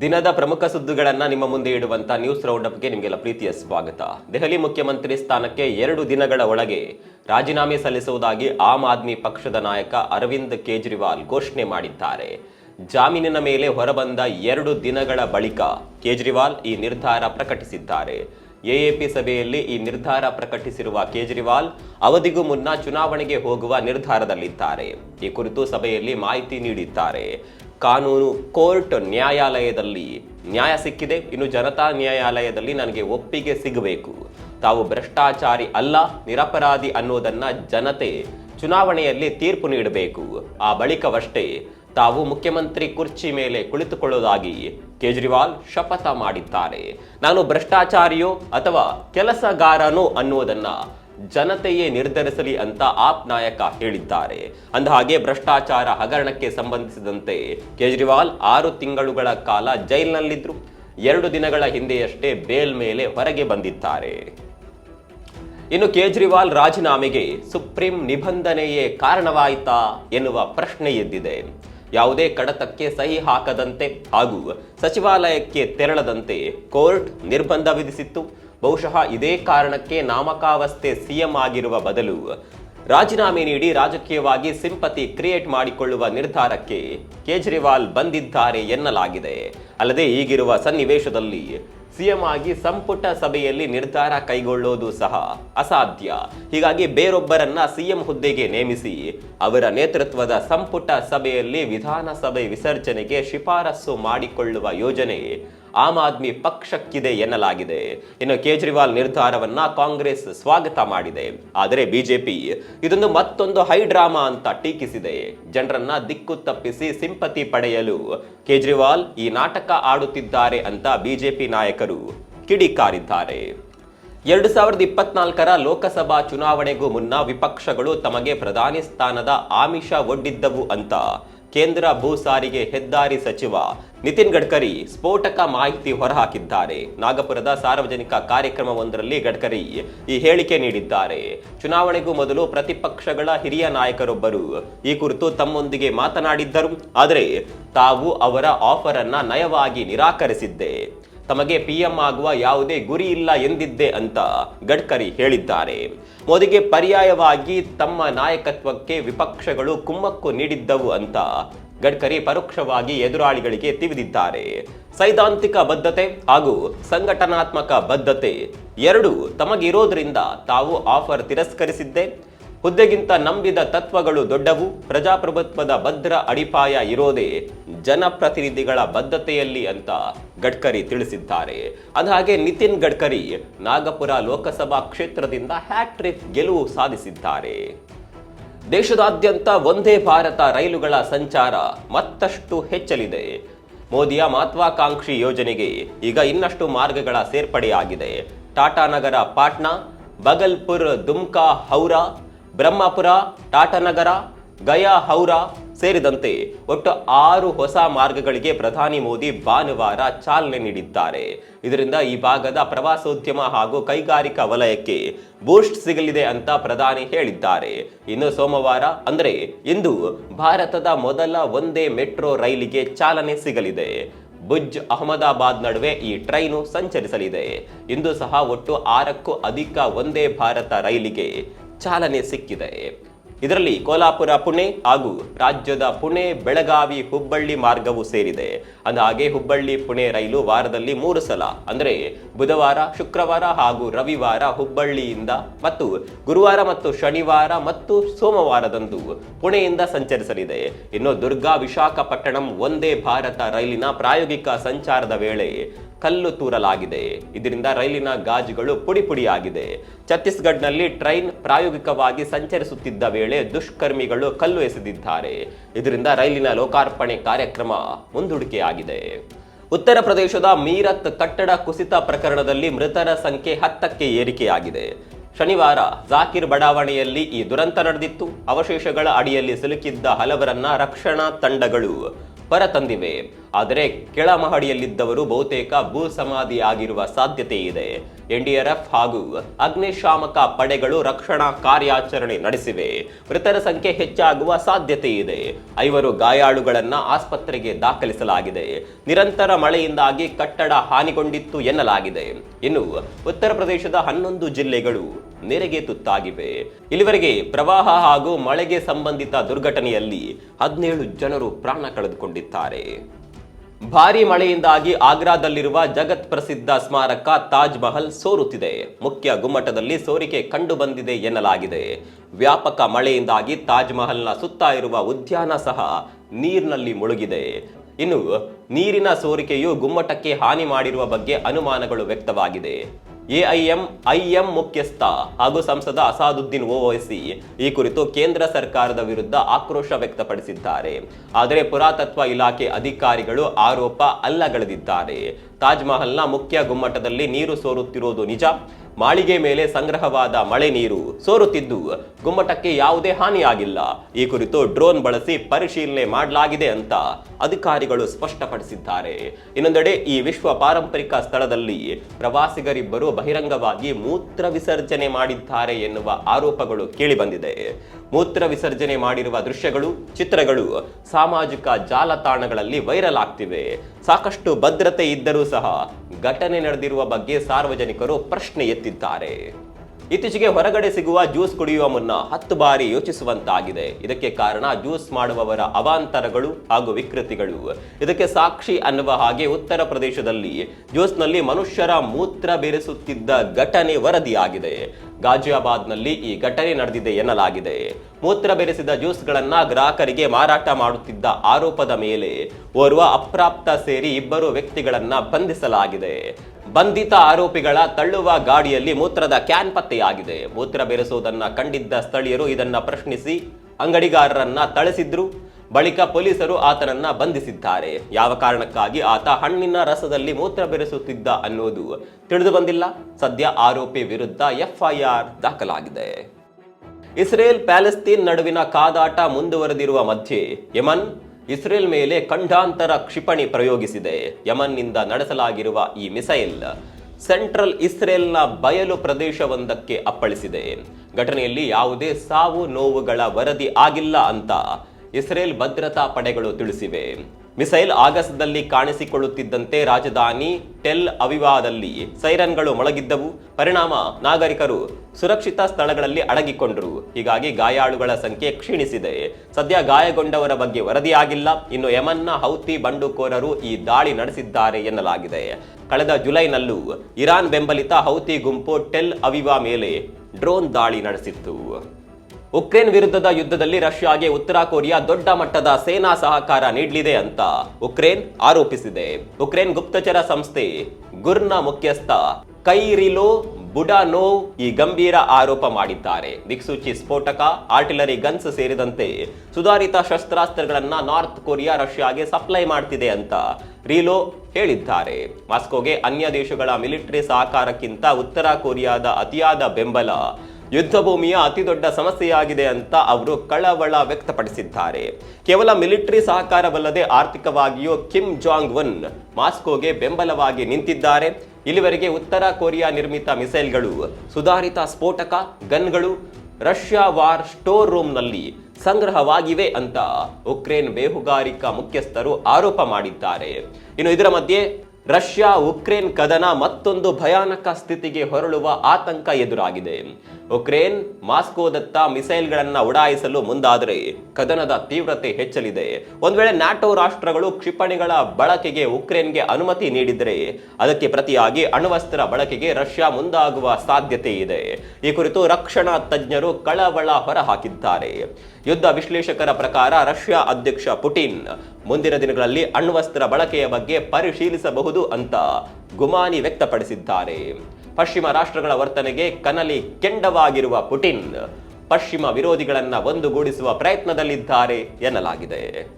ದಿನದ ಪ್ರಮುಖ ಸುದ್ದಿಗಳನ್ನ ನಿಮ್ಮ ಮುಂದೆ ಇಡುವಂತ ನ್ಯೂಸ್ ರೌಂಡ್ ಅಪ್ಗೆ ನಿಮಗೆಲ್ಲ ಪ್ರೀತಿಯ ಸ್ವಾಗತ. ದೆಹಲಿ ಮುಖ್ಯಮಂತ್ರಿ ಸ್ಥಾನಕ್ಕೆ ಎರಡು ದಿನಗಳ ಒಳಗೆ ರಾಜೀನಾಮೆ ಸಲ್ಲಿಸುವುದಾಗಿ ಆಮ್ ಆದ್ಮಿ ಪಕ್ಷದ ನಾಯಕ ಅರವಿಂದ್ ಕೇಜ್ರಿವಾಲ್ ಘೋಷಣೆ ಮಾಡಿದ್ದಾರೆ. ಜಾಮೀನಿನ ಮೇಲೆ ಹೊರಬಂದ ಎರಡು ದಿನಗಳ ಬಳಿಕ ಕೇಜ್ರಿವಾಲ್ ಈ ನಿರ್ಧಾರ ಪ್ರಕಟಿಸಿದ್ದಾರೆ. ಎಎಪಿ ಸಭೆಯಲ್ಲಿ ಈ ನಿರ್ಧಾರ ಪ್ರಕಟಿಸಿರುವ ಕೇಜ್ರಿವಾಲ್ ಅವಧಿಗೂ ಮುನ್ನ ಚುನಾವಣೆಗೆ ಹೋಗುವ ನಿರ್ಧಾರದಲ್ಲಿದ್ದಾರೆ. ಈ ಕುರಿತು ಸಭೆಯಲ್ಲಿ ಮಾಹಿತಿ ನೀಡಿದ್ದಾರೆ. ಕಾನೂನು ಕೋರ್ಟ್ ನ್ಯಾಯಾಲಯದಲ್ಲಿ ನ್ಯಾಯ ಸಿಕ್ಕಿದೆ. ಇನ್ನು ಜನತಾ ನ್ಯಾಯಾಲಯದಲ್ಲಿ ನನಗೆ ಒಪ್ಪಿಗೆ ಸಿಗಬೇಕು. ತಾವು ಭ್ರಷ್ಟಾಚಾರಿ ಅಲ್ಲ, ನಿರಪರಾಧಿ ಅನ್ನೋದನ್ನ ಜನತೆ ಚುನಾವಣೆಯಲ್ಲಿ ತೀರ್ಪು ನೀಡಬೇಕು. ಆ ಬಳಿಕವಷ್ಟೇ ತಾವು ಮುಖ್ಯಮಂತ್ರಿ ಕುರ್ಚಿ ಮೇಲೆ ಕುಳಿತುಕೊಳ್ಳುವುದಾಗಿ ಕೇಜ್ರಿವಾಲ್ ಶಪಥ ಮಾಡಿದ್ದಾರೆ. ನಾನು ಭ್ರಷ್ಟಾಚಾರಿಯೋ ಅಥವಾ ಕೆಲಸಗಾರನೋ ಅನ್ನುವುದನ್ನ ಜನತೆಯೇ ನಿರ್ಧರಿಸಲಿ ಅಂತ ಆಪ್ ನಾಯಕ ಹೇಳಿದ್ದಾರೆ. ಅಂದಹಾಗೆ ಭ್ರಷ್ಟಾಚಾರ ಹಗರಣಕ್ಕೆ ಸಂಬಂಧಿಸಿದಂತೆ ಕೇಜ್ರಿವಾಲ್ ಆರು ತಿಂಗಳುಗಳ ಕಾಲ ಜೈಲಿನಲ್ಲಿದ್ರು ಎರಡು ದಿನಗಳ ಹಿಂದೆಯಷ್ಟೇ ಬೇಲ್ ಮೇಲೆ ಹೊರಗೆ ಬಂದಿದ್ದಾರೆ. ಇನ್ನು ಕೇಜ್ರಿವಾಲ್ ರಾಜೀನಾಮೆಗೆ ಸುಪ್ರೀಂ ನಿಬಂಧನೆಯೇ ಕಾರಣವಾಯಿತಾ ಎನ್ನುವ ಪ್ರಶ್ನೆ ಎದ್ದಿದೆ. ಯಾವುದೇ ಕಡತಕ್ಕೆ ಸಹಿ ಹಾಕದಂತೆ ಹಾಗೂ ಸಚಿವಾಲಯಕ್ಕೆ ತೆರಳದಂತೆ ಕೋರ್ಟ್ ನಿರ್ಬಂಧ ವಿಧಿಸಿತ್ತು. ಬಹುಶಃ ಇದೇ ಕಾರಣಕ್ಕೆ ನಾಮಕಾವಸ್ಥೆ ಸಿಎಂ ಆಗಿರುವ ಬದಲು ರಾಜೀನಾಮೆ ನೀಡಿ ರಾಜಕೀಯವಾಗಿ ಸಿಂಪತಿ ಕ್ರಿಯೇಟ್ ಮಾಡಿಕೊಳ್ಳುವ ನಿರ್ಧಾರಕ್ಕೆ ಕೇಜ್ರಿವಾಲ್ ಬಂದಿದ್ದಾರೆ ಎನ್ನಲಾಗಿದೆ. ಅಲ್ಲದೆ ಈಗಿರುವ ಸನ್ನಿವೇಶದಲ್ಲಿ ಸಿಎಂ ಆಗಿ ಸಂಪುಟ ಸಭೆಯಲ್ಲಿ ನಿರ್ಧಾರ ಕೈಗೊಳ್ಳೋದು ಸಹ ಅಸಾಧ್ಯ. ಹೀಗಾಗಿ ಬೇರೊಬ್ಬರನ್ನ ಸಿಎಂ ಹುದ್ದೆಗೆ ನೇಮಿಸಿ ಅವರ ನೇತೃತ್ವದ ಸಂಪುಟ ಸಭೆಯಲ್ಲಿ ವಿಧಾನಸಭೆ ವಿಸರ್ಜನೆಗೆ ಶಿಫಾರಸು ಮಾಡಿಕೊಳ್ಳುವ ಯೋಜನೆ ಆಮ್ ಆದ್ಮಿ ಪಕ್ಷಕ್ಕಿದೆ ಎನ್ನಲಾಗಿದೆ. ಇನ್ನು ಕೇಜ್ರಿವಾಲ್ ನಿರ್ಧಾರವನ್ನ ಕಾಂಗ್ರೆಸ್ ಸ್ವಾಗತ ಮಾಡಿದೆ. ಆದರೆ ಬಿಜೆಪಿ ಇದೊಂದು ಮತ್ತೊಂದು ಹೈ ಡ್ರಾಮಾ ಅಂತ ಟೀಕಿಸಿದೆ. ಜನರನ್ನ ದಿಕ್ಕು ತಪ್ಪಿಸಿ ಸಿಂಪತಿ ಪಡೆಯಲು ಕೇಜ್ರಿವಾಲ್ ಈ ನಾಟಕ ಆಡುತ್ತಿದ್ದಾರೆ ಅಂತ ಬಿಜೆಪಿ ನಾಯಕರು ಕಿಡಿಕಾರಿದ್ದಾರೆ. ಎರಡು ಸಾವಿರದ ಇಪ್ಪತ್ನಾಲ್ಕರ ಲೋಕಸಭಾ ಚುನಾವಣೆಗೂ ಮುನ್ನ ವಿಪಕ್ಷಗಳು ತಮಗೆ ಪ್ರಧಾನಿ ಸ್ಥಾನದ ಆಮಿಷ ಒಡ್ಡಿದ್ದವು ಅಂತ ಕೇಂದ್ರ ಭೂ ಸಾರಿಗೆ ಹೆದ್ದಾರಿ ಸಚಿವ ನಿತಿನ್ ಗಡ್ಕರಿ ಸ್ಫೋಟಕ ಮಾಹಿತಿ ಹೊರಹಾಕಿದ್ದಾರೆ. ನಾಗಪುರದ ಸಾರ್ವಜನಿಕ ಕಾರ್ಯಕ್ರಮವೊಂದರಲ್ಲಿ ಗಡ್ಕರಿ ಈ ಹೇಳಿಕೆ ನೀಡಿದ್ದಾರೆ. ಚುನಾವಣೆಗೂ ಮೊದಲು ಪ್ರತಿಪಕ್ಷಗಳ ಹಿರಿಯ ನಾಯಕರೊಬ್ಬರು ಈ ಕುರಿತು ತಮ್ಮೊಂದಿಗೆ ಮಾತನಾಡಿದ್ದರು. ಆದರೆ ತಾವು ಅವರ ಆಫರ್ ಅನ್ನ ನಯವಾಗಿ ನಿರಾಕರಿಸಿದ್ದೆ. ತಮಗೆ ಪಿಎಂ ಆಗುವ ಯಾವುದೇ ಗುರಿ ಇಲ್ಲ ಎಂದಿದ್ದೆ ಅಂತ ಗಡ್ಕರಿ ಹೇಳಿದ್ದಾರೆ. ಮೋದಿಗೆ ಪರ್ಯಾಯವಾಗಿ ತಮ್ಮ ನಾಯಕತ್ವಕ್ಕೆ ವಿಪಕ್ಷಗಳು ಕುಮ್ಮಕ್ಕು ನೀಡಿದ್ದವು ಅಂತ ಗಡ್ಕರಿ ಪರೋಕ್ಷವಾಗಿ ಎದುರಾಳಿಗಳಿಗೆ ತಿವಿದಿದ್ದಾರೆ. ಸೈದ್ಧಾಂತಿಕ ಬದ್ಧತೆ ಹಾಗೂ ಸಂಘಟನಾತ್ಮಕ ಬದ್ಧತೆ ಎರಡು ತಮಗಿರೋದ್ರಿಂದ ತಾವು ಆಫರ್ ತಿರಸ್ಕರಿಸಿದ್ದೆ. ಹುದ್ದೆಗಿಂತ ನಂಬಿದ ತತ್ವಗಳು ದೊಡ್ಡವು. ಪ್ರಜಾಪ್ರಭುತ್ವದ ಭದ್ರ ಅಡಿಪಾಯ ಇರೋದೇ ಜನಪ್ರತಿನಿಧಿಗಳ ಬದ್ಧತೆಯಲ್ಲಿ ಅಂತ ಗಡ್ಕರಿ ತಿಳಿಸಿದ್ದಾರೆ. ಅದಾಗೆ ನಿತಿನ್ ಗಡ್ಕರಿ ನಾಗಪುರ ಲೋಕಸಭಾ ಕ್ಷೇತ್ರದಿಂದ ಹ್ಯಾಟ್ರಿಕ್ ಗೆಲುವು ಸಾಧಿಸಿದ್ದಾರೆ. ದೇಶದಾದ್ಯಂತ ಒಂದೇ ಭಾರತ ರೈಲುಗಳ ಸಂಚಾರ ಮತ್ತಷ್ಟು ಹೆಚ್ಚಲಿದೆ. ಮೋದಿಯ ಮಹತ್ವಾಕಾಂಕ್ಷಿ ಯೋಜನೆಗೆ ಈಗ ಇನ್ನಷ್ಟು ಮಾರ್ಗಗಳ ಸೇರ್ಪಡೆಯಾಗಿದೆ. ಟಾಟಾನಗರ ಪಾಟ್ನಾ, ಬಗಲ್ಪುರ್, ದುಮ್ಕಾ, ಹೌರಾ ಬ್ರಹ್ಮಪುರ ಟಾಟಾನಗರ ಗಯಾ, ಹೌರಾ ಸೇರಿದಂತೆ ಒಟ್ಟು ಆರು ಹೊಸ ಮಾರ್ಗಗಳಿಗೆ ಪ್ರಧಾನಿ ಮೋದಿ ಭಾನುವಾರ ಚಾಲನೆ ನೀಡಿದ್ದಾರೆ. ಇದರಿಂದ ಈ ಭಾಗದ ಪ್ರವಾಸೋದ್ಯಮ ಹಾಗೂ ಕೈಗಾರಿಕಾ ವಲಯಕ್ಕೆ ಬೂಸ್ಟ್ ಸಿಗಲಿದೆ ಅಂತ ಪ್ರಧಾನಿ ಹೇಳಿದ್ದಾರೆ. ಇನ್ನು ಸೋಮವಾರ, ಅಂದರೆ ಇಂದು ಭಾರತದ ಮೊದಲ ಒಂದೇ ಮೆಟ್ರೋ ರೈಲಿಗೆ ಚಾಲನೆ ಸಿಗಲಿದೆ. ಬುಜ್ ಅಹಮದಾಬಾದ್ ನಡುವೆ ಈ ಟ್ರೈನು ಸಂಚರಿಸಲಿದೆ. ಇಂದು ಸಹ ಒಟ್ಟು ಆರಕ್ಕೂ ಅಧಿಕ ಒಂದೇ ಭಾರತ ರೈಲಿಗೆ ಚಾಲನೆ ಸಿಕ್ಕಿದೆ. ಇದರಲ್ಲಿ ಕೋಲಾಪುರ, ಪುಣೆ ಹಾಗೂ ರಾಜ್ಯದ ಪುಣೆ, ಬೆಳಗಾವಿ, ಹುಬ್ಬಳ್ಳಿ ಮಾರ್ಗವು ಸೇರಿದೆ. ಅಂದಹಾಗೆ ಹುಬ್ಬಳ್ಳಿ, ಪುಣೆ ರೈಲು ವಾರದಲ್ಲಿ ಮೂರು ಸಲ, ಅಂದರೆ ಬುಧವಾರ, ಶುಕ್ರವಾರ ಹಾಗೂ ರವಿವಾರ ಹುಬ್ಬಳ್ಳಿಯಿಂದ ಮತ್ತು ಗುರುವಾರ ಮತ್ತು ಶನಿವಾರ ಮತ್ತು ಸೋಮವಾರದಂದು ಪುಣೆಯಿಂದ ಸಂಚರಿಸಲಿದೆ. ಇನ್ನು ದುರ್ಗಾ ವಿಶಾಖಪಟ್ಟಣಂ ಒಂದೇ ಭಾರತ ರೈಲಿನ ಪ್ರಾಯೋಗಿಕ ಸಂಚಾರದ ವೇಳೆ ಕಲ್ಲು ತೂರಲಾಗಿದೆ. ಇದರಿಂದ ರೈಲಿನ ಗಾಜುಗಳು ಪುಡಿ ಪುಡಿಯಾಗಿದೆ. ಛತ್ತೀಸ್ಗಢ್ನಲ್ಲಿ ಟ್ರೈನ್ ಪ್ರಾಯೋಗಿಕವಾಗಿ ಸಂಚರಿಸುತ್ತಿದ್ದ ವೇಳೆ ದುಷ್ಕರ್ಮಿಗಳು ಕಲ್ಲು ಎಸೆದಿದ್ದಾರೆ. ಇದರಿಂದ ರೈಲಿನ ಲೋಕಾರ್ಪಣೆ ಕಾರ್ಯಕ್ರಮ ಮುಂದೂಡಿಕೆಯಾಗಿದೆ. ಉತ್ತರ ಪ್ರದೇಶದ ಮೀರತ್ ಕಟ್ಟಡ ಕುಸಿತ ಪ್ರಕರಣದಲ್ಲಿ ಮೃತರ ಸಂಖ್ಯೆ ಹತ್ತಕ್ಕೆ ಏರಿಕೆಯಾಗಿದೆ. ಶನಿವಾರ ಜಾಕಿರ್ ಬಡಾವಣೆಯಲ್ಲಿ ಈ ದುರಂತ ನಡೆದಿತ್ತು. ಅವಶೇಷಗಳ ಅಡಿಯಲ್ಲಿ ಸಿಲುಕಿದ್ದ ಹಲವರನ್ನ ರಕ್ಷಣಾ ತಂಡಗಳು ಹೊರತಂದಿವೆ. ಆದರೆ ಕೆಳ ಮಹಡಿಯಲ್ಲಿದ್ದವರು ಬಹುತೇಕ ಭೂ ಸಮಾಧಿಯಾಗಿರುವ ಸಾಧ್ಯತೆ ಇದೆ. ಎನ್ಡಿಆರ್ಎಫ್ ಹಾಗೂ ಅಗ್ನಿಶಾಮಕ ಪಡೆಗಳು ರಕ್ಷಣಾ ಕಾರ್ಯಾಚರಣೆ ನಡೆಸಿವೆ. ಮೃತರ ಸಂಖ್ಯೆ ಹೆಚ್ಚಾಗುವ ಸಾಧ್ಯತೆ ಇದೆ. ಐವರು ಗಾಯಾಳುಗಳನ್ನ ಆಸ್ಪತ್ರೆಗೆ ದಾಖಲಿಸಲಾಗಿದೆ. ನಿರಂತರ ಮಳೆಯಿಂದಾಗಿ ಕಟ್ಟಡ ಹಾನಿಗೊಂಡಿತ್ತು ಎನ್ನಲಾಗಿದೆ. ಇನ್ನು ಉತ್ತರ ಪ್ರದೇಶದ ಹನ್ನೊಂದು ಜಿಲ್ಲೆಗಳು ನೆರೆಗೆ ತುತ್ತಾಗಿವೆ. ಇಲ್ಲಿವರೆಗೆ ಪ್ರವಾಹ ಹಾಗೂ ಮಳೆಗೆ ಸಂಬಂಧಿತ ದುರ್ಘಟನೆಯಲ್ಲಿ ಹದಿನೇಳು ಜನರು ಪ್ರಾಣ ಕಳೆದುಕೊಂಡಿದ್ದಾರೆ. ಭಾರಿ ಮಳೆಯಿಂದಾಗಿ ಆಗ್ರಾದಲ್ಲಿರುವ ಜಗತ್ ಪ್ರಸಿದ್ಧ ಸ್ಮಾರಕ ತಾಜ್ ಮಹಲ್ ಸೋರುತ್ತಿದೆ. ಮುಖ್ಯ ಗುಮ್ಮಟದಲ್ಲಿ ಸೋರಿಕೆ ಕಂಡು ಬಂದಿದೆ ಎನ್ನಲಾಗಿದೆ. ವ್ಯಾಪಕ ಮಳೆಯಿಂದಾಗಿ ತಾಜ್ ಮಹಲ್ನ ಸುತ್ತ ಇರುವ ಉದ್ಯಾನ ಸಹ ನೀರಿನಲ್ಲಿ ಮುಳುಗಿದೆ. ಇನ್ನು ನೀರಿನ ಸೋರಿಕೆಯು ಗುಮ್ಮಟಕ್ಕೆ ಹಾನಿ ಮಾಡಿರುವ ಬಗ್ಗೆ ಅನುಮಾನಗಳು ವ್ಯಕ್ತವಾಗಿದೆ. ಎಐಎಂ, ಐಎಂ ಮುಖ್ಯಸ್ಥ ಹಾಗೂ ಸಂಸದ ಅಸಾದುದ್ದೀನ್ ಓವೈಸಿ ಈ ಕುರಿತು ಕೇಂದ್ರ ಸರ್ಕಾರದ ವಿರುದ್ಧ ಆಕ್ರೋಶ ವ್ಯಕ್ತಪಡಿಸಿದ್ದಾರೆ. ಆದರೆ ಪುರಾತತ್ವ ಇಲಾಖೆ ಅಧಿಕಾರಿಗಳು ಆರೋಪ ಅಲ್ಲಗಳೆದಿದ್ದಾರೆ. ತಾಜ್ಮಹಲ್ನ ಮುಖ್ಯ ಗುಮ್ಮಟದಲ್ಲಿ ನೀರು ಸೋರುತ್ತಿರುವುದು ನಿಜ? ಮಾಳಿಗೆ ಮೇಲೆ ಸಂಗ್ರಹವಾದ ಮಳೆ ನೀರು ಸೋರುತ್ತಿದ್ದು ಗುಮ್ಮಟಕ್ಕೆ ಯಾವುದೇ ಹಾನಿಯಾಗಿಲ್ಲ. ಈ ಕುರಿತು ಡ್ರೋನ್ ಬಳಸಿ ಪರಿಶೀಲನೆ ಮಾಡಲಾಗಿದೆ ಅಂತ ಅಧಿಕಾರಿಗಳು ಸ್ಪಷ್ಟಪಡಿಸಿದ್ದಾರೆ. ಇನ್ನೊಂದೆಡೆ ಈ ವಿಶ್ವ ಪಾರಂಪರಿಕ ಸ್ಥಳದಲ್ಲಿ ಪ್ರವಾಸಿಗರಿಬ್ಬರು ಬಹಿರಂಗವಾಗಿ ಮೂತ್ರ ವಿಸರ್ಜನೆ ಮಾಡಿದ್ದಾರೆ ಎನ್ನುವ ಆರೋಪಗಳು ಕೇಳಿಬಂದಿದೆ. ಮೂತ್ರ ವಿಸರ್ಜನೆ ಮಾಡಿರುವ ದೃಶ್ಯಗಳು, ಚಿತ್ರಗಳು ಸಾಮಾಜಿಕ ಜಾಲತಾಣಗಳಲ್ಲಿ ವೈರಲ್ ಆಗ್ತಿವೆ. ಸಾಕಷ್ಟು ಭದ್ರತೆ ಇದ್ದರೂ ಸಹ ಘಟನೆ ನಡೆದಿರುವ ಬಗ್ಗೆ ಸಾರ್ವಜನಿಕರು ಪ್ರಶ್ನೆ ಎತ್ತಿದ್ದಾರೆ. ಇತ್ತೀಚೆಗೆ ಹೊರಗಡೆ ಸಿಗುವ ಜ್ಯೂಸ್ ಕುಡಿಯುವ ಮುನ್ನ ಹತ್ತು ಬಾರಿ ಯೋಚಿಸುವಂತಾಗಿದೆ. ಇದಕ್ಕೆ ಕಾರಣ ಜ್ಯೂಸ್ ಮಾಡುವವರ ಅವಾಂತರಗಳು ಹಾಗೂ ವಿಕೃತಿಗಳು. ಇದಕ್ಕೆ ಸಾಕ್ಷಿ ಅನ್ನುವ ಹಾಗೆ ಉತ್ತರ ಪ್ರದೇಶದಲ್ಲಿ ಜ್ಯೂಸ್ನಲ್ಲಿ ಮನುಷ್ಯರ ಮೂತ್ರ ಬೆರೆಸುತ್ತಿದ್ದ ಘಟನೆ ವರದಿಯಾಗಿದೆ. ಗಾಜಿಯಾಬಾದ್ನಲ್ಲಿ ಈ ಘಟನೆ ನಡೆದಿದೆ ಎನ್ನಲಾಗಿದೆ. ಮೂತ್ರ ಬೆರೆಸಿದ ಜ್ಯೂಸ್ಗಳನ್ನ ಗ್ರಾಹಕರಿಗೆ ಮಾರಾಟ ಮಾಡುತ್ತಿದ್ದ ಆರೋಪದ ಮೇಲೆ ಓರ್ವ ಅಪ್ರಾಪ್ತ ಸೇರಿ ಇಬ್ಬರು ವ್ಯಕ್ತಿಗಳನ್ನ ಬಂಧಿಸಲಾಗಿದೆ. ಬಂಧಿತ ಆರೋಪಿಗಳ ತಳ್ಳುವ ಗಾಡಿಯಲ್ಲಿ ಮೂತ್ರದ ಕ್ಯಾನ್ ಪತ್ತೆಯಾಗಿದೆ ಮೂತ್ರ ಬೆರೆಸುವುದನ್ನ ಕಂಡಿದ್ದ ಸ್ಥಳೀಯರು ಇದನ್ನ ಪ್ರಶ್ನಿಸಿ ಅಂಗಡಿಗಾರರನ್ನ ತಳಿಸಿದ್ರು ಬಳಿಕ ಪೊಲೀಸರು ಆತನನ್ನ ಬಂಧಿಸಿದ್ದಾರೆ. ಯಾವ ಕಾರಣಕ್ಕಾಗಿ ಆತ ಹಣ್ಣಿನ ರಸದಲ್ಲಿ ಮೂತ್ರ ಬೆರೆಸುತ್ತಿದ್ದ ಅನ್ನೋದು ತಿಳಿದು ಬಂದಿಲ್ಲ. ಸದ್ಯ ಆರೋಪಿ ವಿರುದ್ಧ ಎಫ್ಐಆರ್ ದಾಖಲಾಗಿದೆ. ಇಸ್ರೇಲ್ ಪ್ಯಾಲೆಸ್ತೀನ್ ನಡುವಿನ ಕಾದಾಟ ಮುಂದುವರೆದಿರುವ ಮಧ್ಯೆ ಯಮನ್ ಇಸ್ರೇಲ್ ಮೇಲೆ ಖಂಡಾಂತರ ಕ್ಷಿಪಣಿ ಪ್ರಯೋಗಿಸಿದೆ. ಯಮನ್ನಿಂದ ನಡೆಸಲಾಗಿರುವ ಈ ಮಿಸೈಲ್ ಸೆಂಟ್ರಲ್ ಇಸ್ರೇಲ್ನ ಬಯಲು ಪ್ರದೇಶವೊಂದಕ್ಕೆ ಅಪ್ಪಳಿಸಿದೆ. ಘಟನೆಯಲ್ಲಿ ಯಾವುದೇ ಸಾವು ನೋವುಗಳ ವರದಿ ಆಗಿಲ್ಲ ಅಂತ ಇಸ್ರೇಲ್ ಭದ್ರತಾ ಪಡೆಗಳು ತಿಳಿಸಿವೆ. ಮಿಸೈಲ್ ಆಗಸದಲ್ಲಿ ಕಾಣಿಸಿಕೊಳ್ಳುತ್ತಿದ್ದಂತೆ ರಾಜಧಾನಿ ಟೆಲ್ ಅವಿವಾದಲ್ಲಿ ಸೈರನ್ಗಳು ಮೊಳಗಿದ್ದವು. ಪರಿಣಾಮ, ನಾಗರಿಕರು ಸುರಕ್ಷಿತ ಸ್ಥಳಗಳಲ್ಲಿ ಅಡಗಿಕೊಂಡರು. ಹೀಗಾಗಿ ಗಾಯಾಳುಗಳ ಸಂಖ್ಯೆ ಕ್ಷೀಣಿಸಿದೆ. ಸದ್ಯ ಗಾಯಗೊಂಡವರ ಬಗ್ಗೆ ವರದಿಯಾಗಿಲ್ಲ. ಇನ್ನು ಯಮನ್ನ ಹೌತಿ ಬಂಡುಕೋರರು ಈ ದಾಳಿ ನಡೆಸಿದ್ದಾರೆ ಎನ್ನಲಾಗಿದೆ. ಕಳೆದ ಜುಲೈನಲ್ಲೂ ಇರಾನ್ ಬೆಂಬಲಿತ ಹೌತಿ ಗುಂಪು ಟೆಲ್ ಅವಿವಾ ಮೇಲೆ ಡ್ರೋನ್ ದಾಳಿ ನಡೆಸಿತ್ತು. ಉಕ್ರೇನ್ ವಿರುದ್ಧದ ಯುದ್ಧದಲ್ಲಿ ರಷ್ಯಾಗೆ ಉತ್ತರ ಕೊರಿಯಾ ದೊಡ್ಡ ಮಟ್ಟದ ಸೇನಾ ಸಹಕಾರ ನೀಡಲಿದೆ ಅಂತ ಉಕ್ರೇನ್ ಆರೋಪಿಸಿದೆ. ಉಕ್ರೇನ್ ಗುಪ್ತಚರ ಸಂಸ್ಥೆ ಗುರ್ನ ಮುಖ್ಯಸ್ಥ ಕೈರಿಲೋ ಬುಡಾನೋ ಈ ಗಂಭೀರ ಆರೋಪ ಮಾಡಿದ್ದಾರೆ. ದಿಕ್ಸೂಚಿ ಸ್ಫೋಟಕ, ಆರ್ಟಿಲರಿ ಗನ್ಸ್ ಸೇರಿದಂತೆ ಸುಧಾರಿತ ಶಸ್ತ್ರಾಸ್ತ್ರಗಳನ್ನ ನಾರ್ತ್ ಕೊರಿಯಾ ರಷ್ಯಾಗೆ ಸಪ್ಲೈ ಮಾಡ್ತಿದೆ ಅಂತ ರೀಲೋ ಹೇಳಿದ್ದಾರೆ. ಮಾಸ್ಕೋಗೆ ಅನ್ಯ ದೇಶಗಳ ಮಿಲಿಟರಿ ಸಹಕಾರಕ್ಕಿಂತ ಉತ್ತರ ಕೊರಿಯಾದ ಅತಿಯಾದ ಬೆಂಬಲ ಯುದ್ಧ ಭೂಮಿಯ ಅತಿ ದೊಡ್ಡ ಸಮಸ್ಯೆಯಾಗಿದೆ ಅಂತ ಅವರು ಕಳವಳ ವ್ಯಕ್ತಪಡಿಸಿದ್ದಾರೆ. ಕೇವಲ ಮಿಲಿಟರಿ ಸಹಕಾರವಲ್ಲದೆ ಆರ್ಥಿಕವಾಗಿಯೂ ಕಿಮ್ ಜಾಂಗ್ ವನ್ ಮಾಸ್ಕೋಗೆ ಬೆಂಬಲವಾಗಿ ನಿಂತಿದ್ದಾರೆ. ಇಲ್ಲಿವರೆಗೆ ಉತ್ತರ ಕೊರಿಯಾ ನಿರ್ಮಿತ ಮಿಸೈಲ್ಗಳು, ಸುಧಾರಿತ ಸ್ಫೋಟಕ, ಗನ್ಗಳು, ರಷ್ಯಾ ವಾರ್ ಸ್ಟೋರ್ ರೂಮ್ನಲ್ಲಿ ಸಂಗ್ರಹವಾಗಿವೆ ಅಂತ ಉಕ್ರೇನ್ ಬೇಹುಗಾರಿಕಾ ಮುಖ್ಯಸ್ಥರು ಆರೋಪ ಮಾಡಿದ್ದಾರೆ. ಇನ್ನು ಇದರ ಮಧ್ಯೆ ರಷ್ಯಾ ಉಕ್ರೇನ್ ಕದನ ಮತ್ತೊಂದು ಭಯಾನಕ ಸ್ಥಿತಿಗೆ ಹೊರಳುವ ಆತಂಕ ಎದುರಾಗಿದೆ. ಉಕ್ರೇನ್ ಮಾಸ್ಕೋದತ್ತ ಮಿಸೈಲ್ಗಳನ್ನು ಉಡಾಯಿಸಲು ಮುಂದಾದರೆ ಕದನದ ತೀವ್ರತೆ ಹೆಚ್ಚಲಿದೆ. ಒಂದು ವೇಳೆ ನ್ಯಾಟೋ ರಾಷ್ಟ್ರಗಳು ಕ್ಷಿಪಣಿಗಳ ಬಳಕೆಗೆ ಉಕ್ರೇನ್ಗೆ ಅನುಮತಿ ನೀಡಿದರೆ ಅದಕ್ಕೆ ಪ್ರತಿಯಾಗಿ ಅಣುವಸ್ತ್ರ ಬಳಕೆಗೆ ರಷ್ಯಾ ಮುಂದಾಗುವ ಸಾಧ್ಯತೆ ಇದೆ. ಈ ಕುರಿತು ರಕ್ಷಣಾ ತಜ್ಞರು ಕಳವಳ ಹೊರಹಾಕಿದ್ದಾರೆ. ಯುದ್ಧ ವಿಶ್ಲೇಷಕರ ಪ್ರಕಾರ ರಷ್ಯಾ ಅಧ್ಯಕ್ಷ ಪುಟಿನ್ ಮುಂದಿನ ದಿನಗಳಲ್ಲಿ ಅಣ್ವಸ್ತ್ರ ಬಳಕೆಯ ಬಗ್ಗೆ ಪರಿಶೀಲಿಸಬಹುದು ಅಂತ ಗುಮಾನಿ ವ್ಯಕ್ತಪಡಿಸಿದ್ದಾರೆ. ಪಶ್ಚಿಮ ರಾಷ್ಟ್ರಗಳ ವರ್ತನೆಗೆ ಕನಲಿ ಕೆಂಡವಾಗಿರುವ ಪುಟಿನ್ ಪಶ್ಚಿಮ ವಿರೋಧಿಗಳನ್ನ ಒಂದುಗೂಡಿಸುವ ಪ್ರಯತ್ನದಲ್ಲಿದ್ದಾರೆ ಎನ್ನಲಾಗಿದೆ.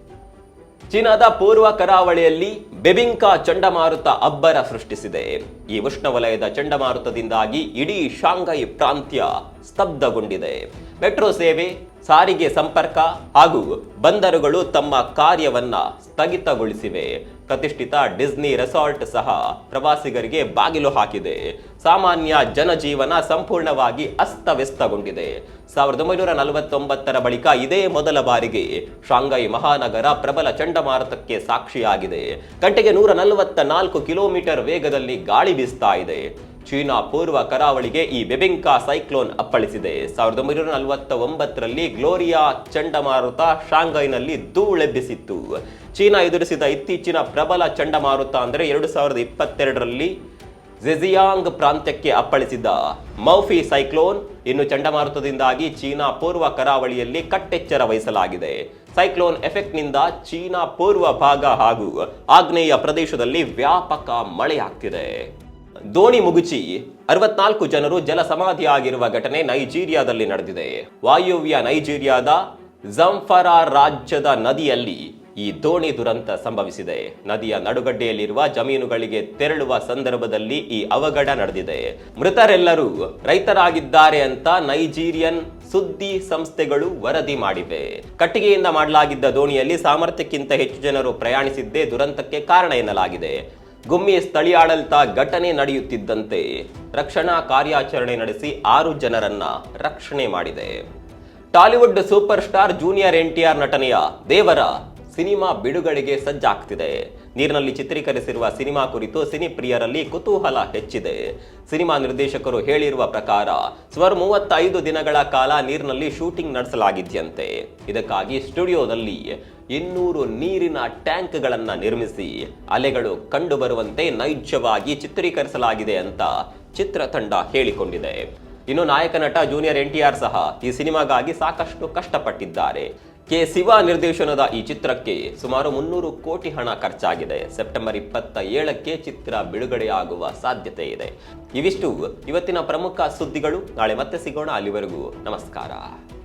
ಚೀನಾದ ಪೂರ್ವ ಕರಾವಳಿಯಲ್ಲಿ ಬೆಬಿಂಕಾ ಚಂಡಮಾರುತ ಅಬ್ಬರ ಸೃಷ್ಟಿಸಿದೆ. ಈ ಉಷ್ಣವಲಯದ ಚಂಡಮಾರುತದಿಂದಾಗಿ ಇಡೀ ಶಾಂಘೈ ಪ್ರಾಂತ್ಯ ಸ್ತಬ್ಧಗೊಂಡಿದೆ. ಮೆಟ್ರೋ ಸೇವೆ, ಸಾರಿಗೆ ಸಂಪರ್ಕ ಹಾಗೂ ಬಂದರುಗಳು ತಮ್ಮ ಕಾರ್ಯವನ್ನ ಸ್ಥಗಿತಗೊಳಿಸಿವೆ. ಪ್ರತಿಷ್ಠಿತ ಡಿಸ್ನಿ ರೆಸಾರ್ಟ್ ಸಹ ಪ್ರವಾಸಿಗರಿಗೆ ಬಾಗಿಲು ಹಾಕಿದೆ. ಸಾಮಾನ್ಯ ಜನಜೀವನ ಸಂಪೂರ್ಣವಾಗಿ ಅಸ್ತವ್ಯಸ್ತಗೊಂಡಿದೆ. ಸಾವಿರದ ಒಂಬೈನೂರ ನಲವತ್ತೊಂಬತ್ತರ ಬಳಿಕ ಇದೇ ಮೊದಲ ಬಾರಿಗೆ ಶಾಂಘೈ ಮಹಾನಗರ ಪ್ರಬಲ ಚಂಡಮಾರುತಕ್ಕೆ ಸಾಕ್ಷಿಯಾಗಿದೆ. ಗಂಟೆಗೆ ನೂರ ನಲವತ್ತ ನಾಲ್ಕು ಕಿಲೋಮೀಟರ್ ವೇಗದಲ್ಲಿ ಗಾಳಿ ಬೀಸ್ತಾ ಇದೆ. ಚೀನಾ ಪೂರ್ವ ಕರಾವಳಿಗೆ ಈ ಬೆಬೆಂಕಾ ಸೈಕ್ಲೋನ್ ಅಪ್ಪಳಿಸಿದೆ. ಸಾವಿರದ ಒಂಬೈನೂರ ನಲವತ್ತ ಒಂಬತ್ತರಲ್ಲಿ ಗ್ಲೋರಿಯಾ ಚಂಡಮಾರುತ ಶಾಂಘೈನಲ್ಲಿ ಧೂಳೆಬ್ಬಿಸಿತ್ತು. ಚೀನಾ ಎದುರಿಸಿದ ಇತ್ತೀಚಿನ ಪ್ರಬಲ ಚಂಡಮಾರುತ ಅಂದರೆ ಎರಡು ಸಾವಿರದ ಇಪ್ಪತ್ತೆರಡರಲ್ಲಿ ಝೆಜಿಯಾಂಗ್ ಪ್ರಾಂತ್ಯಕ್ಕೆ ಅಪ್ಪಳಿಸಿದ್ದ. ಮೌಫಿ ಸೈಕ್ಲೋನ್ ಇನ್ನು ಚಂಡಮಾರುತದಿಂದಾಗಿ ಚೀನಾ ಪೂರ್ವ ಕರಾವಳಿಯಲ್ಲಿ ಕಟ್ಟೆಚ್ಚರ ವಹಿಸಲಾಗಿದೆ. ಸೈಕ್ಲೋನ್ ಎಫೆಕ್ಟ್ನಿಂದ ಚೀನಾ ಪೂರ್ವ ಭಾಗ ಹಾಗೂ ಆಗ್ನೇಯ ಪ್ರದೇಶದಲ್ಲಿ ವ್ಯಾಪಕ ಮಳೆಯಾಗ್ತಿದೆ. ದೋಣಿ ಮುಗುಚಿ ಅರವತ್ನಾಲ್ಕು ಜನರು ಜಲ ಸಮಾಧಿಯಾಗಿರುವ ಘಟನೆ ನೈಜೀರಿಯಾದಲ್ಲಿ ನಡೆದಿದೆ. ವಾಯುವ್ಯ ನೈಜೀರಿಯಾದ ಜಂಫರಾ ರಾಜ್ಯದ ನದಿಯಲ್ಲಿ ಈ ದೋಣಿ ದುರಂತ ಸಂಭವಿಸಿದೆ. ನದಿಯ ನಡುಗಡ್ಡೆಯಲ್ಲಿರುವ ಜಮೀನುಗಳಿಗೆ ತೆರಳುವ ಸಂದರ್ಭದಲ್ಲಿ ಈ ಅವಘಡ ನಡೆದಿದೆ. ಮೃತರೆಲ್ಲರೂ ರೈತರಾಗಿದ್ದಾರೆ ಅಂತ ನೈಜೀರಿಯನ್ ಸುದ್ದಿ ಸಂಸ್ಥೆಗಳು ವರದಿ ಮಾಡಿವೆ. ಕಟ್ಟಿಗೆಯಿಂದ ಮಾಡಲಾಗಿದ್ದ ದೋಣಿಯಲ್ಲಿ ಸಾಮರ್ಥ್ಯಕ್ಕಿಂತ ಹೆಚ್ಚು ಜನರು ಪ್ರಯಾಣಿಸಿದ್ದೇ ದುರಂತಕ್ಕೆ ಕಾರಣ ಎನ್ನಲಾಗಿದೆ. ಗುಮ್ಮಿ ಸ್ಥಳೀಯಾಡಳಿತ ಘಟನೆ ನಡೆಯುತ್ತಿದ್ದಂತೆ ರಕ್ಷಣಾ ಕಾರ್ಯಾಚರಣೆ ನಡೆಸಿ ಆರು ಜನರನ್ನ ರಕ್ಷಣೆ ಮಾಡಿದೆ. Tollywood super star junior NTR ನಟನೆಯ ದೇವರ ಸಿನಿಮಾ ಬಿಡುಗಡೆಗೆ ಸಜ್ಜಾಗ್ತಿದೆ. ನೀರಿನಲ್ಲಿ ಚಿತ್ರೀಕರಿಸಿರುವ ಸಿನಿಮಾ ಕುರಿತು ಸಿನಿ ಪ್ರಿಯರಲ್ಲಿ ಕುತೂಹಲ ಹೆಚ್ಚಿದೆ. ಸಿನಿಮಾ ನಿರ್ದೇಶಕರು ಹೇಳಿರುವ ಪ್ರಕಾರ, ಸುಮಾರು ಮೂವತ್ತೈದು ದಿನಗಳ ಕಾಲ ನೀರಿನಲ್ಲಿ ಶೂಟಿಂಗ್ ನಡೆಸಲಾಗಿದೆಯಂತೆ. ಇದಕ್ಕಾಗಿ ಸ್ಟುಡಿಯೋದಲ್ಲಿ ಇನ್ನೂರು ನೀರಿನ ಟ್ಯಾಂಕ್ಗಳನ್ನು ನಿರ್ಮಿಸಿ, ಅಲೆಗಳು ಕಂಡುಬರುವಂತೆ ನೈಜವಾಗಿ ಚಿತ್ರೀಕರಿಸಲಾಗಿದೆ ಅಂತ ಚಿತ್ರತಂಡ ಹೇಳಿಕೊಂಡಿದೆ. ಇನ್ನು ನಾಯಕ ನಟ ಜೂನಿಯರ್ ಎನ್ ಟಿ ಆರ್ ಸಹ ಈ ಸಿನಿಮಾಗಾಗಿ ಸಾಕಷ್ಟು ಕಷ್ಟಪಟ್ಟಿದ್ದಾರೆ. ಕೆ ಶಿವ ನಿರ್ದೇಶನದ ಈ ಚಿತ್ರಕ್ಕೆ ಸುಮಾರು ಮುನ್ನೂರು ಕೋಟಿ ಹಣ ಖರ್ಚಾಗಿದೆ. ಸೆಪ್ಟೆಂಬರ್ ಇಪ್ಪತ್ತ ಏಳಕ್ಕೆ ಚಿತ್ರ ಬಿಡುಗಡೆಯಾಗುವ ಸಾಧ್ಯತೆ ಇದೆ. ಇವಿಷ್ಟು ಇವತ್ತಿನ ಪ್ರಮುಖ ಸುದ್ದಿಗಳು. ನಾಳೆ ಮತ್ತೆ ಸಿಗೋಣ ಅಲ್ಲಿವರೆಗೂ. ನಮಸ್ಕಾರ.